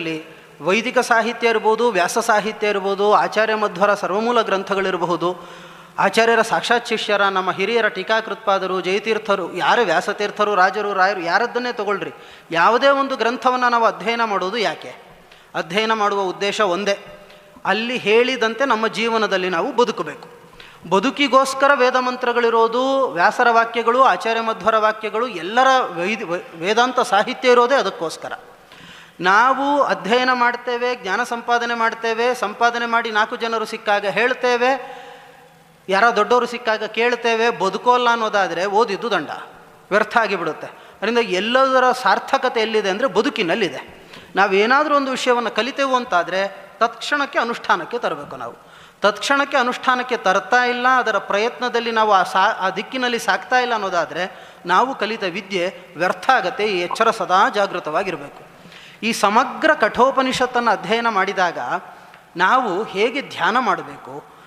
ಇರಲಿ ವೈದಿಕ ಸಾಹಿತ್ಯ ಇರ್ಬೋದು, ವ್ಯಾಸ ಸಾಹಿತ್ಯ ಇರ್ಬೋದು, ಆಚಾರ್ಯ ಮಧ್ವರ ಸರ್ವಮೂಲ ಗ್ರಂಥಗಳಿರಬಹುದು ಆಚಾರ್ಯರ ಸಾಕ್ಷಾತ್ ಶಿಷ್ಯರ, ನಮ್ಮ ಹಿರಿಯರ ಟೀಕಾಕೃತ್ಪಾದರು, ಜಯತೀರ್ಥರು, ಯಾರು ವ್ಯಾಸತೀರ್ಥರು ರಾಜರು, ರಾಯರು, ಯಾರದ್ದನ್ನೇ ತಗೊಳ್ರಿ. ಯಾವುದೇ ಒಂದು ಗ್ರಂಥವನ್ನು ನಾವು ಅಧ್ಯಯನ ಮಾಡೋದು ಯಾಕೆ? ಅಧ್ಯಯನ ಮಾಡುವ ಉದ್ದೇಶ ಒಂದೇ. ಅಲ್ಲಿ ಹೇಳಿದಂತೆ ನಮ್ಮ ಜೀವನದಲ್ಲಿ ನಾವು ಬದುಕಬೇಕು. ಬದುಕಿಗೋಸ್ಕರ ವೇದ ಮಂತ್ರಗಳಿರೋದು, ವ್ಯಾಸರ ವಾಕ್ಯಗಳು, ಆಚಾರ್ಯ ಮಧ್ವರ ವಾಕ್ಯಗಳು, ಎಲ್ಲರ ವೈದ್ ವೇದಾಂತ ಸಾಹಿತ್ಯ ಇರೋದೇ ಅದಕ್ಕೋಸ್ಕರ. ನಾವು ಅಧ್ಯಯನ ಮಾಡ್ತೇವೆ, ಜ್ಞಾನ ಸಂಪಾದನೆ ಮಾಡ್ತೇವೆ, ಸಂಪಾದನೆ ಮಾಡಿ ನಾಲ್ಕು ಜನರು ಸಿಕ್ಕಾಗ ಹೇಳ್ತೇವೆ, ಯಾರೋ ದೊಡ್ಡವರು ಸಿಕ್ಕಾಗ ಕೇಳ್ತೇವೆ, ಬದುಕೋಲ್ಲ ಅನ್ನೋದಾದರೆ ಓದಿದ್ದು ದಂಡ, ವ್ಯರ್ಥ ಆಗಿಬಿಡುತ್ತೆ. ಅದರಿಂದ ಎಲ್ಲದರ ಸಾರ್ಥಕತೆ ಎಲ್ಲಿದೆ ಅಂದರೆ ಬದುಕಿನಲ್ಲಿದೆ. ನಾವೇನಾದರೂ ಒಂದು ವಿಷಯವನ್ನು ಕಲಿತೇವು ಅಂತಾದರೆ ತತ್ಕ್ಷಣಕ್ಕೆ ಅನುಷ್ಠಾನಕ್ಕೆ ತರಬೇಕು ನಾವು. ತತ್ಕ್ಷಣಕ್ಕೆ ಅನುಷ್ಠಾನಕ್ಕೆ ತರ್ತಾ ಇಲ್ಲ, ಅದರ ಪ್ರಯತ್ನದಲ್ಲಿ ನಾವು ಆ ಸಾ, ಆ ದಿಕ್ಕಿನಲ್ಲಿ ಸಾಕ್ತಾ ಇಲ್ಲ ಅನ್ನೋದಾದರೆ ನಾವು ಕಲಿತ ವಿದ್ಯೆ ವ್ಯರ್ಥ ಆಗತ್ತೆ, ಈ ಎಚ್ಚರ ಸದಾ ಜಾಗೃತವಾಗಿರಬೇಕು. ಈ ಸಮಗ್ರ ಕಠೋಪನಿಷತ್ತನ್ನು ಅಧ್ಯಯನ ಮಾಡಿದಾಗ ನಾವು ಹೇಗೆ ಧ್ಯಾನ ಮಾಡಬೇಕು?